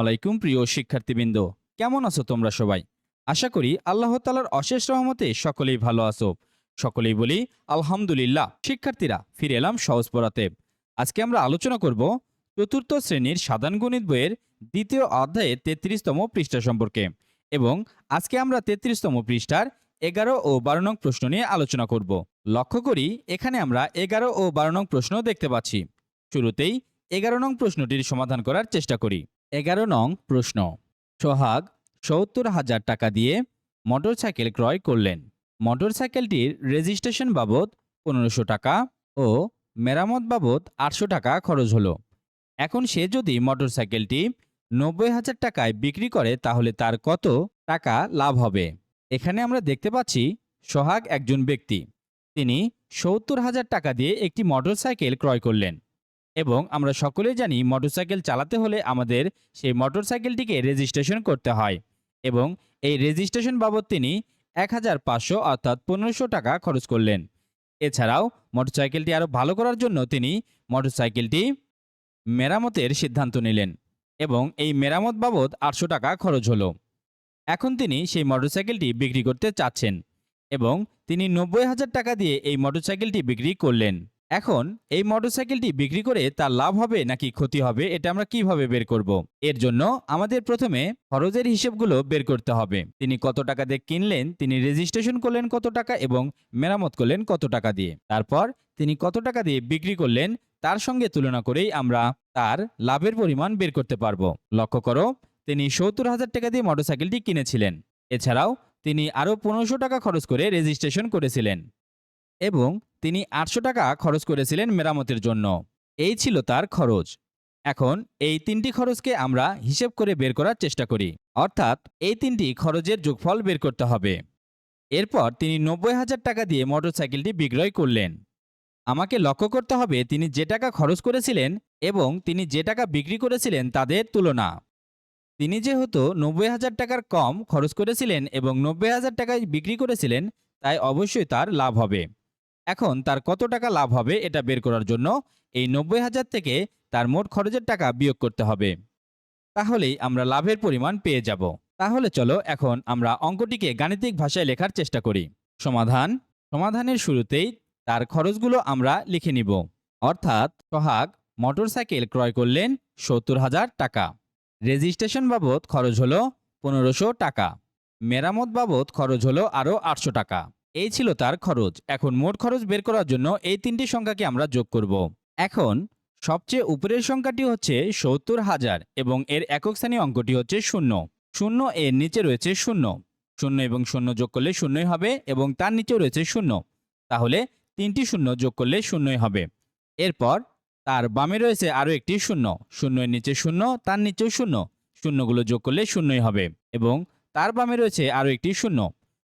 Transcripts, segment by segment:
আলাইকুম, প্রিয় শিক্ষার্থীবৃন্দ। কেমন আছো তোমরা সবাই? আশা করি আল্লাহ তালার অশেষ রহমতে সকলেই ভালো আছো। সকলেই বলি, আলহামদুলিল্লাহ, শিক্ষার্থীরা, ফিরে এলাম সহজ পড়াতে। আজকে আমরা আলোচনা করব চতুর্থ শ্রেণির সাধারণ গণিত বইয়ের দ্বিতীয় অধ্যায়ে তেত্রিশতম পৃষ্ঠা সম্পর্কে এবং আজকে আমরা তেত্রিশতম পৃষ্ঠার এগারো ও বারো নং প্রশ্ন নিয়ে আলোচনা করব। লক্ষ্য করি, এখানে আমরা এগারো ও বারো নং প্রশ্ন দেখতে পাচ্ছি। শুরুতেই এগারো নং প্রশ্নটির সমাধান করার চেষ্টা করি। এগারো নং প্রশ্ন। সোহাগ সত্তর হাজার টাকা দিয়ে মোটরসাইকেল ক্রয় করলেন। মোটরসাইকেলটির রেজিস্ট্রেশন বাবদ পনেরোশো টাকা ও মেরামত বাবদ আটশো টাকা খরচ হলো। এখন সে যদি মোটরসাইকেলটি নব্বই হাজার টাকায় বিক্রি করে তাহলে তার কত টাকা লাভ হবে? এখানে আমরা দেখতে পাচ্ছি সোহাগ একজন ব্যক্তি। তিনি সত্তর হাজার টাকা দিয়ে একটি মোটরসাইকেল ক্রয় করলেন। এবং আমরা সকলেই জানি মোটরসাইকেল চালাতে হলে আমাদের সেই মোটরসাইকেলটিকে রেজিস্ট্রেশন করতে হয় এবং এই রেজিস্ট্রেশন বাবদ তিনি এক হাজার পাঁচশো অর্থাৎ পনেরোশো টাকা খরচ করলেন। এছাড়াও মোটরসাইকেলটি আরও ভালো করার জন্য তিনি মোটরসাইকেলটি মেরামতের সিদ্ধান্ত নিলেন এবং এই মেরামত বাবদ আটশো টাকা খরচ হলো। এখন তিনি সেই মোটরসাইকেলটি বিক্রি করতে চাচ্ছেন এবং তিনি নব্বই হাজার টাকা দিয়ে এই মোটরসাইকেলটি বিক্রি করলেন। এখন এই মোটরসাইকেলটি বিক্রি করে তার লাভ হবে নাকি ক্ষতি হবে, এটা আমরা কীভাবে বের করব? এর জন্য আমাদের প্রথমে খরচের হিসেবগুলো বের করতে হবে। তিনি কত টাকা দিয়ে কিনলেন, তিনি রেজিস্ট্রেশন করলেন কত টাকা এবং মেরামত করলেন কত টাকা দিয়ে। তারপর তিনি কত টাকা দিয়ে বিক্রি করলেন, তার সঙ্গে তুলনা করেই আমরা তার লাভের পরিমাণ বের করতে পারব। লক্ষ্য করো, তিনি সত্তর হাজার টাকা দিয়ে মোটরসাইকেলটি কিনেছিলেন। এছাড়াও তিনি আরও পনেরোশো টাকা খরচ করে রেজিস্ট্রেশন করেছিলেন। এবং তিনি আটশো টাকা খরচ করেছিলেন মেরামতের জন্য। এই ছিল তার খরচ। এখন এই তিনটি খরচকে আমরা হিসেব করে বের করার চেষ্টা করি। অর্থাৎ এই তিনটি খরচের যোগফল বের করতে হবে। এরপর তিনি নব্বই হাজার টাকা দিয়ে মোটরসাইকেলটি বিক্রয় করলেন। আমাকে লক্ষ্য করতে হবে তিনি যে টাকা খরচ করেছিলেন এবং তিনি যে টাকা বিক্রি করেছিলেন তাদের তুলনা। তিনি যেহেতু নব্বই হাজার টাকার কম খরচ করেছিলেন এবং নব্বই হাজার টাকায় বিক্রি করেছিলেন, তাই অবশ্যই তার লাভ হবে। এখন তার কত টাকা লাভ হবে এটা বের করার জন্য এই নব্বই হাজার থেকে তার মোট খরচের টাকা বিয়োগ করতে হবে। তাহলেই আমরা লাভের পরিমাণ পেয়ে যাব। তাহলে চলো এখন আমরা অঙ্কটিকে গাণিতিক ভাষায় লেখার চেষ্টা করি। সমাধান। সমাধানের শুরুতেই তার খরচগুলো আমরা লিখে নিব। অর্থাৎ সোহাগ মোটরসাইকেল ক্রয় করলেন সত্তর হাজার টাকা। রেজিস্ট্রেশন বাবদ খরচ হলো পনেরোশো টাকা। মেরামত বাবদ খরচ হলো আরও আটশো টাকা। এই ছিল তার খরচ। এখন মোট খরচ বের করার জন্য এই তিনটি সংখ্যাকে আমরা যোগ করব। এখন সবচেয়ে উপরের সংখ্যাটি হচ্ছে সত্তর হাজার এবং এর একক স্থানীয় অঙ্কটি হচ্ছে শূন্য। শূন্য এর নিচে রয়েছে শূন্য। শূন্য এবং শূন্য যোগ করলে শূন্যই হবে এবং তার নিচেও রয়েছে শূন্য। তাহলে তিনটি শূন্য যোগ করলে শূন্যই হবে। এরপর তার বামে রয়েছে আরও একটি শূন্য। শূন্যের নিচে শূন্য, তার নিচেও শূন্য। শূন্যগুলো যোগ করলে শূন্যই হবে এবং তার বামে রয়েছে আরও একটি শূন্য।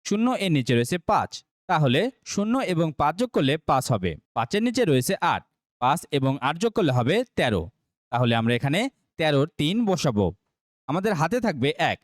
শূন্য এর নিচে রয়েছে পাঁচ। তাহলে শূন্য এবং পাঁচ যোগ করলে পাঁচ হবে। পাঁচের নিচে রয়েছে আট। পাঁচ এবং আট যোগ করলে হবে তেরো। তাহলে আমরা এখানে তেরোর তিন বসাবো। আমাদের হাতে থাকবে এক।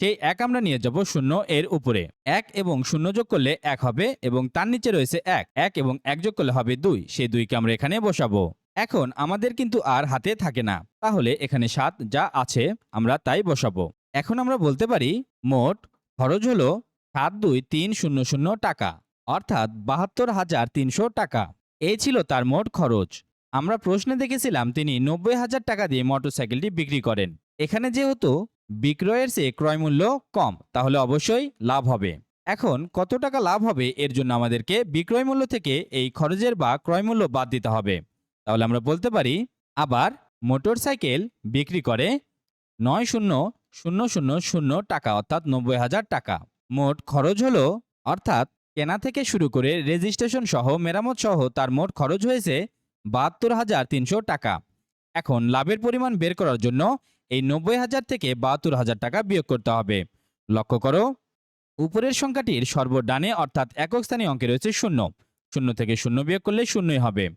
সেই এক আমরা নিয়ে যাব শূন্য এর উপরে। এক এবং শূন্য যোগ করলে এক হবে এবং তার নিচে রয়েছে এক। এক এবং এক যোগ করলে হবে দুই। সেই দুইকে আমরা এখানে বসাবো। এখন আমাদের কিন্তু আর হাতে থাকে না। তাহলে এখানে সাত যা আছে, আমরা তাই বসাবো। এখন আমরা বলতে পারি, মোট খরচ হলো সাত দুই তিন শূন্য শূন্য টাকা, অর্থাৎ বাহাত্তর হাজার তিনশো টাকা। এই ছিল তার মোট খরচ। আমরা প্রশ্নে দেখেছিলাম তিনি নব্বই হাজার টাকা দিয়ে মোটরসাইকেলটি বিক্রি করেন। এখানে যেহেতু বিক্রয়ের চেয়ে ক্রয় মূল্য কম, তাহলে অবশ্যই লাভ হবে। এখন কত টাকা লাভ হবে এর জন্য আমাদেরকে বিক্রয় মূল্য থেকে এই খরচের বা ক্রয় মূল্য বাদ দিতে হবে। তাহলে আমরা বলতে পারি, আবার মোটরসাইকেল বিক্রি করে নয় শূন্য শূন্য শূন্য শূন্য টাকা, অর্থাৎ নব্বই হাজার টাকা। মোট খরচ হলো, অর্থাৎ কেনা থেকে শুরু করে রেজিস্ট্রেশন সহ মেরামত সহ তার মোট খরচ হয়েছে বাহাত্তর হাজার তিনশো টাকা। এখন লাভের পরিমাণ বের করার জন্য এই নব্বই হাজার থেকে বাহাত্তর হাজার টাকা বিয়োগ করতে হবে। লক্ষ্য করো, উপরের সংখ্যাটির সর্বডানে অর্থাৎ একক স্থানীয় অঙ্কে রয়েছে শূন্য। শূন্য থেকে শূন্য বিয়োগ করলে শূন্যই হবে।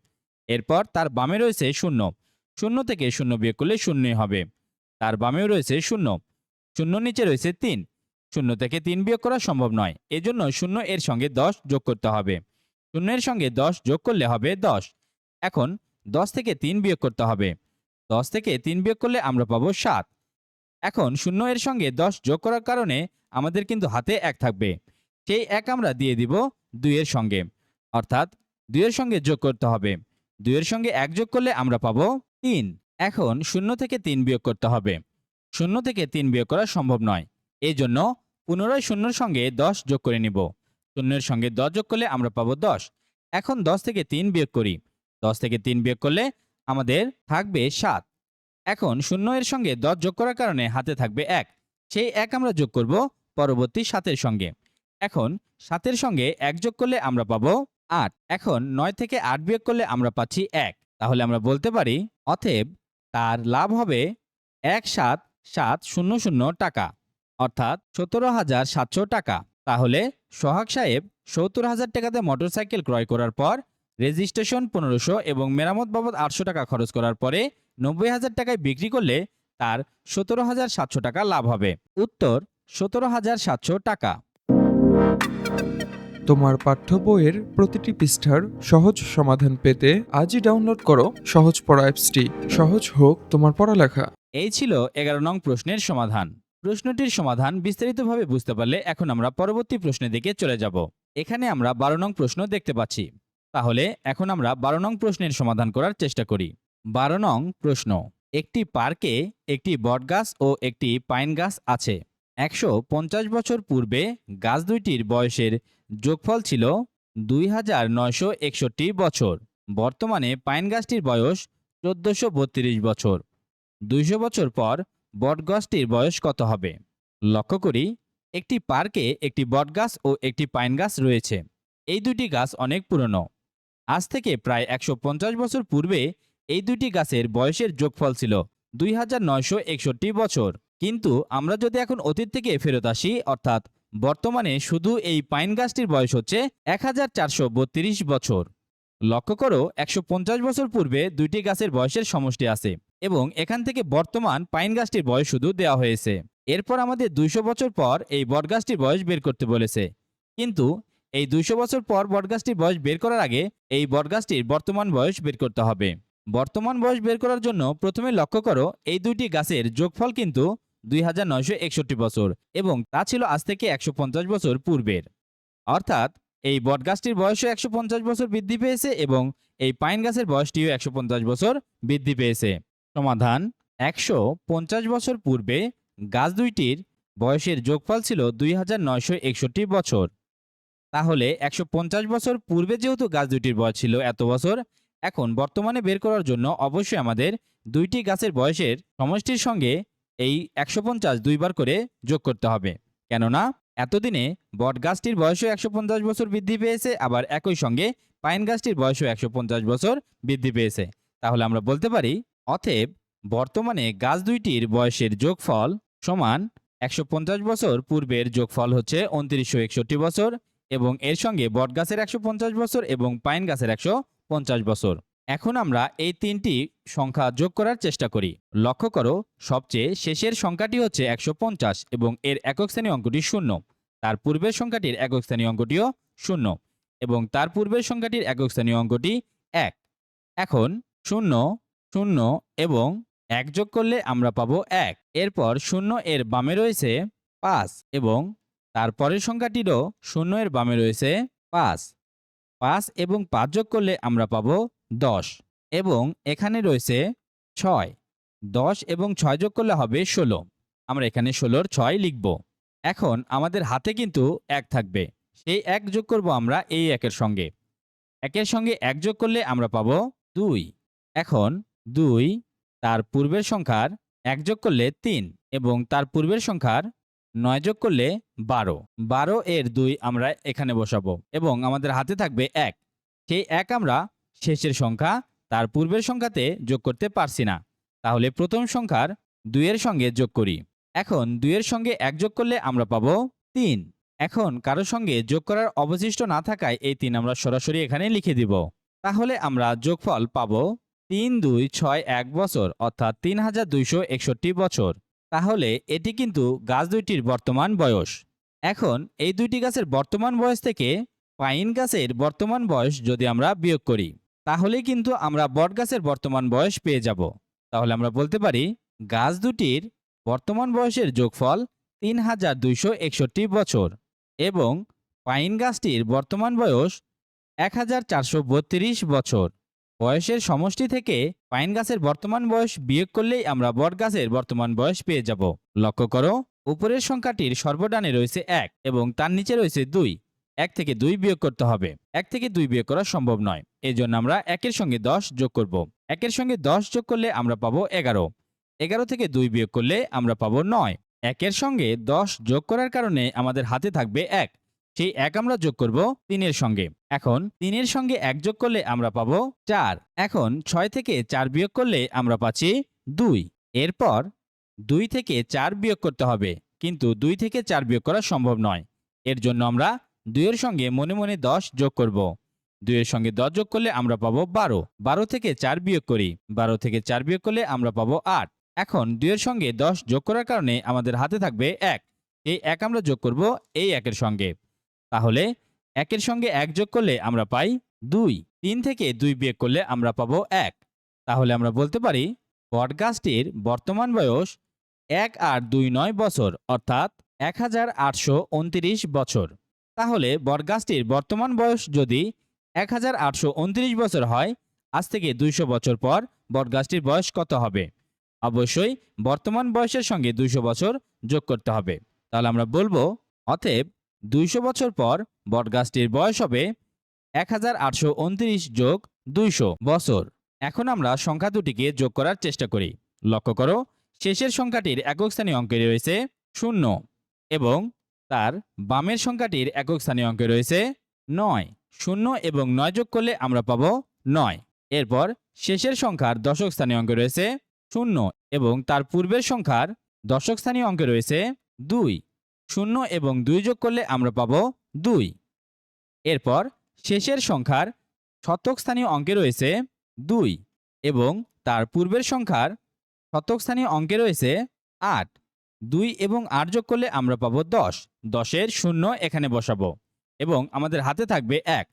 এরপর তার বামে রয়েছে শূন্য। শূন্য থেকে শূন্য বিয়োগ করলে শূন্যই হবে। তার বামেও রয়েছে শূন্য। শূন্য নিচে রয়েছে তিন। শূন্য থেকে তিন বিয়োগ করা সম্ভব নয়। এজন্য শূন্য এর সঙ্গে দশ যোগ করতে হবে। শূন্যের সঙ্গে দশ যোগ করলে হবে দশ। এখন দশ থেকে তিন বিয়োগ করতে হবে। দশ থেকে তিন বিয়োগ করলে আমরা পাবো সাত। এখন শূন্য এর সঙ্গে দশ যোগ করার কারণে আমাদের কিন্তু হাতে এক থাকবে। সেই এক আমরা দিয়ে দিব দুইয়ের সঙ্গে। অর্থাৎ দুইয়ের সঙ্গে যোগ করতে হবে। দুইয়ের সঙ্গে এক যোগ করলে আমরা পাবো তিন। এখন শূন্য থেকে তিন বিয়োগ করতে হবে। শূন্য থেকে তিন বিয়োগ করা সম্ভব নয়। এই জন্য পুনরায় শূন্যর সঙ্গে দশ যোগ করে নিব। শূন্যের সঙ্গে দশ যোগ করলে আমরা পাবো দশ। এখন দশ থেকে তিন বিয়োগ করি। দশ থেকে তিন বিয়োগ করলে আমাদের থাকবে সাত। এখন শূন্য এর সঙ্গে দশ যোগ করার কারণে হাতে থাকবে এক। সেই এক আমরা যোগ করব পরবর্তী সাতের সঙ্গে। এখন সাতের সঙ্গে এক যোগ করলে আমরা পাবো আট। এখন নয় থেকে আট বিয়োগ করলে আমরা পাচ্ছি এক। তাহলে আমরা বলতে পারি, অতএব তার লাভ হবে এক সাত সাত শূন্য শূন্য টাকা। অর্থাৎ সতেরো হাজার সাতশো টাকা। তাহলে সোহাগ সাহেব সত্তর হাজার টাকাতে মোটরসাইকেল ক্রয় করার পর রেজিস্ট্রেশন পনেরোশো এবং মেরামত বাবদ আটশো টাকা খরচ করার পরে নব্বই হাজার টাকায় বিক্রি করলে তার সতেরো হাজার সাতশো টাকা লাভ হবে। উত্তর সতেরো হাজার সাতশো টাকা। তোমার পাঠ্য বইয়ের প্রতিটি পৃষ্ঠার সহজ সমাধান পেতে আজই ডাউনলোড করো সহজ পড়া অ্যাপসটি। সহজ হোক তোমার পড়ালেখা। এই ছিল এগারো নং প্রশ্নের সমাধান। প্রশ্নটির সমাধান বিস্তারিতভাবে বুঝতে পারলে এখন আমরা পরবর্তী প্রশ্নের দিকে চলে যাব। এখানে আমরা বারো নং প্রশ্ন দেখতে পাচ্ছি। তাহলে এখন আমরা বারো নং প্রশ্নের সমাধান করার চেষ্টা করি। বারো নং প্রশ্ন, একটি পার্কে একটি বটগাছ ও একটি পাইন গাছ আছে। একশো পঞ্চাশ বছর পূর্বে গাছ দুইটির বয়সের যোগফল ছিল দুই হাজার নয়শো একষট্টি বছর। বর্তমানে পাইন গাছটির বয়স চোদ্দশো বত্রিশ বছর। দুইশো বছর পর বটগাছটির বয়স কত হবে? লক্ষ্য করি, একটি পার্কে একটি বটগাছ ও একটি পাইন গাছ রয়েছে। এই দুটি গাছ অনেক পুরনো। আজ থেকে প্রায় একশো পঞ্চাশ বছর পূর্বে এই দুটি গাছের বয়সের যোগফল ছিল দুই হাজার নয়শো একষট্টি বছর। কিন্তু আমরা যদি এখন অতীত থেকে ফেরত আসি, অর্থাৎ বর্তমানে শুধু এই পাইন গাছটির বয়স হচ্ছে এক হাজার চারশো বত্রিশ বছর। লক্ষ্য করো, একশো পঞ্চাশ বছর পূর্বে দুইটি গাছের বয়সের সমষ্টি আছে। এবং এখান থেকে বর্তমান পাইন গাছটির বয়স শুধু দেওয়া হয়েছে। এরপর আমাদের দুইশো বছর পর এই বটগাছটির বয়স বের করতে বলেছে। কিন্তু এই দুইশো বছর পর বটগাছটির বয়স বের করার আগে এই বটগাছটির বর্তমান বয়স বের করতে হবে। বর্তমান বয়স বের করার জন্য প্রথমে লক্ষ্য করো, এই দুইটি গাছের যোগফল কিন্তু দুই হাজার নয়শো একষট্টি বছর এবং তা ছিল আজ থেকে একশো পঞ্চাশ বছর পূর্বের। অর্থাৎ এই বটগাছটির বয়সও একশো পঞ্চাশ বছর বৃদ্ধি পেয়েছে এবং এই পাইন গাছের বয়সটিও একশো পঞ্চাশ বছর বৃদ্ধি পেয়েছে। সমাধান। একশো পঞ্চাশ বছর পূর্বে গাছ দুইটির বয়সের যোগফল ছিল দুই হাজার নয়শো একষট্টি বছর। তাহলে একশো পঞ্চাশ বছর পূর্বে যেহেতু গাছ দুইটির বয়স ছিল এত বছর, এখন বর্তমানে বের করার জন্য অবশ্যই আমাদের দুইটি গাছের বয়সের সমষ্টির সঙ্গে এই একশো দুইবার করে যোগ করতে হবে। কেননা এতদিনে বট গাছটির বয়সও একশো পঞ্চাশ বছর বৃদ্ধি পেয়েছে, আবার একই সঙ্গে পাইন গাছটির বয়সও একশো পঞ্চাশ বছর বৃদ্ধি পেয়েছে। তাহলে আমরা বলতে পারি অতএব বর্তমানে গাছ দুইটির বয়সের যোগফল সমান একশো পঞ্চাশ বছর, পূর্বের যোগফল হচ্ছে উনত্রিশশো একষট্টি বছর এবং এর সঙ্গে বট গাছের একশো বছর এবং পাইন গাছের একশো পঞ্চাশ বছর। এখন আমরা এই তিনটি সংখ্যা যোগ করার চেষ্টা করি। লক্ষ্য করো, সবচেয়ে শেষের সংখ্যাটি হচ্ছে একশো পঞ্চাশ এবং এর একক শ্রেণি অঙ্কটি শূন্য। তার পূর্বের সংখ্যাটির একক শ্রেণি অঙ্কটিও শূন্য এবং তার পূর্বের সংখ্যাটির একক স্থানীয় অঙ্কটি এক। এখন শূন্য শূন্য এবং এক যোগ করলে আমরা পাবো এক। এরপর শূন্য এর বামে রয়েছে পাঁচ এবং তারপরের সংখ্যাটিরও শূন্য এর বামে রয়েছে পাঁচ। পাঁচ এবং পাঁচ যোগ করলে আমরা পাবো দশ এবং এখানে রয়েছে ছয়। দশ এবং ছয় যোগ করলে হবে ষোলো। আমরা এখানে ষোলোর ছয় লিখব। এখন আমাদের হাতে কিন্তু এক থাকবে। সেই এক যোগ করব আমরা এই একের সঙ্গে। একের সঙ্গে এক যোগ করলে আমরা পাবো দুই। এখন দুই, তার পূর্বের সংখ্যার এক যোগ করলে তিন এবং তার পূর্বের সংখ্যার নয় যোগ করলে বারো। বারো এর দুই আমরা এখানে বসাবো এবং আমাদের হাতে থাকবে এক। সেই এক আমরা শেষের সংখ্যা তার পূর্বের সংখ্যাতে যোগ করতে পারছি না। তাহলে প্রথম সংখ্যার দুইয়ের সঙ্গে যোগ করি। এখন দুইয়ের সঙ্গে এক যোগ করলে আমরা পাবো তিন। এখন কারোর সঙ্গে যোগ করার অবশিষ্ট না থাকায় এই তিন আমরা সরাসরি এখানে লিখে দিব। তাহলে আমরা যোগফল পাবো তিন দুই ছয় এক বছর, অর্থাৎ তিন হাজার দুইশো একষট্টি বছর। তাহলে এটি কিন্তু গাছ দুইটির বর্তমান বয়স। এখন এই দুইটি গাছের বর্তমান বয়স থেকে পাইন গাছের বর্তমান বয়স যদি আমরা বিয়োগ করি তাহলে কিন্তু আমরা বট গাছের বর্তমান বয়স পেয়ে যাব। তাহলে আমরা বলতে পারি, গাছ দুটির বর্তমান বয়সের যোগফল তিন হাজার দুইশো একষট্টি বছর এবং পাইন গাছটির বর্তমান বয়স এক হাজার চারশো বত্রিশ বছর। বয়সের সমষ্টি থেকে পাইন গাছের বর্তমান বয়স বিয়োগ করলেই আমরা বট গাছের বর্তমান বয়স পেয়ে যাব। লক্ষ্য করো, উপরের সংখ্যাটির সর্বডানে রয়েছে এক এবং তার নিচে রয়েছে দুই। এক থেকে দুই বিয়োগ করতে হবে। এক থেকে দুই বিয়োগ করা সম্ভব নয়। এই জন্য আমরা একের সঙ্গে দশ যোগ করব। একের সঙ্গে দশ যোগ করলে আমরা পাবো এগারো। এগারো থেকে দুই বিয়োগ করলে আমরা পাবো নয়। একের সঙ্গে দশ যোগ করার কারণে আমাদের হাতে থাকবে এক। সেই এক আমরা যোগ করব তিনের সঙ্গে। এখন তিনের সঙ্গে এক যোগ করলে আমরা পাবো চার। এখন ছয় থেকে চার বিয়োগ করলে আমরা পাচ্ছি দুই। এরপর দুই থেকে চার বিয়োগ করতে হবে। কিন্তু দুই থেকে চার বিয়োগ করা সম্ভব নয়। এর জন্য আমরা দুইয়ের সঙ্গে মনে মনে দশ যোগ করব। দুইয়ের সঙ্গে দশ যোগ করলে আমরা পাবো বারো। বারো থেকে চার বিয়োগ করি। বারো থেকে চার বিয়োগ করলে আমরা পাবো আট। এখন দুইয়ের সঙ্গে দশ যোগ করার কারণে আমাদের হাতে থাকবে এক। এই এক আমরা যোগ করব এই একের সঙ্গে। তাহলে একের সঙ্গে এক যোগ করলে আমরা পাই দুই। তিন থেকে দুই বিয়োগ করলে আমরা পাবো এক। তাহলে আমরা বলতে পারি বটগাছটির বর্তমান বয়স এক আট দুই নয় বছর, অর্থাৎ এক হাজার আটশো উনত্রিশ বছর। তাহলে বটগাছটির বর্তমান বয়স যদি এক হাজার আটশো উনত্রিশ বছর হয়, আজ থেকে দুইশো বছর পর বটগাছটির বয়স কত হবে? অবশ্যই বর্তমান বয়সের সঙ্গে দুইশো বছর যোগ করতে হবে। তাহলে আমরা বলব, অতএব দুইশো বছর পর বটগাছটির বয়স হবে এক হাজার আটশো উনত্রিশ যোগ দুইশো বছর। এখন আমরা সংখ্যা দুটিকে যোগ করার চেষ্টা করি। লক্ষ্য করো, শেষের সংখ্যাটির একক স্থানীয় অঙ্কে রয়েছে শূন্য এবং তার বামের সংখ্যাটির একক স্থানীয় অঙ্কে রয়েছে নয়। শূন্য এবং নয় যোগ করলে আমরা পাবো নয়। এরপর শেষের সংখ্যার দশক স্থানীয় অঙ্কে রয়েছে শূন্য এবং তার পূর্বের সংখ্যার দশক স্থানীয় অঙ্কে রয়েছে দুই। শূন্য এবং দুই যোগ করলে আমরা পাব দুই। এরপর শেষের সংখ্যার শতক স্থানীয় অঙ্কে রয়েছে দুই এবং তার পূর্বের সংখ্যার শতক স্থানীয় অঙ্কে রয়েছে আট। দুই এবং আট যোগ করলে আমরা পাবো দশ। দশের শূন্য এখানে বসাবো এবং আমাদের হাতে থাকবে এক।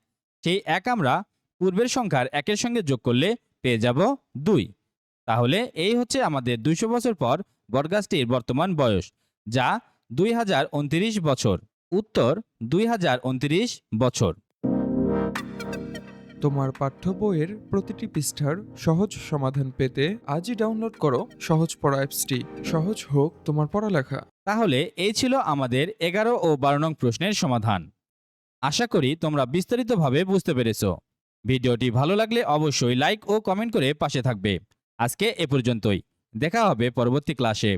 সেই এক আমরা পূর্বের সংখ্যার একের সঙ্গে যোগ করলে পেয়ে যাব দুই। তাহলে এই হচ্ছে আমাদের দুইশো বছর পর বটগাছটির বর্তমান বয়স, যা দুই হাজার উনত্রিশ বছর। উত্তর দুই হাজার উনত্রিশ বছর। তোমার পাঠ্য বইয়ের প্রতিটি পৃষ্ঠার সহজ সমাধান পেতে আজই ডাউনলোড করো সহজ পড়া অ্যাপসটি। সহজ হোক তোমার পড়ালেখা। তাহলে এই ছিল আমাদের এগারো ও বারো নং প্রশ্নের সমাধান। আশা করি তোমরা বিস্তারিতভাবে বুঝতে পেরেছ। ভিডিওটি ভালো লাগলে অবশ্যই লাইক ও কমেন্ট করে পাশে থাকবে। আজকে এ পর্যন্তই। দেখা হবে পরবর্তী ক্লাসে।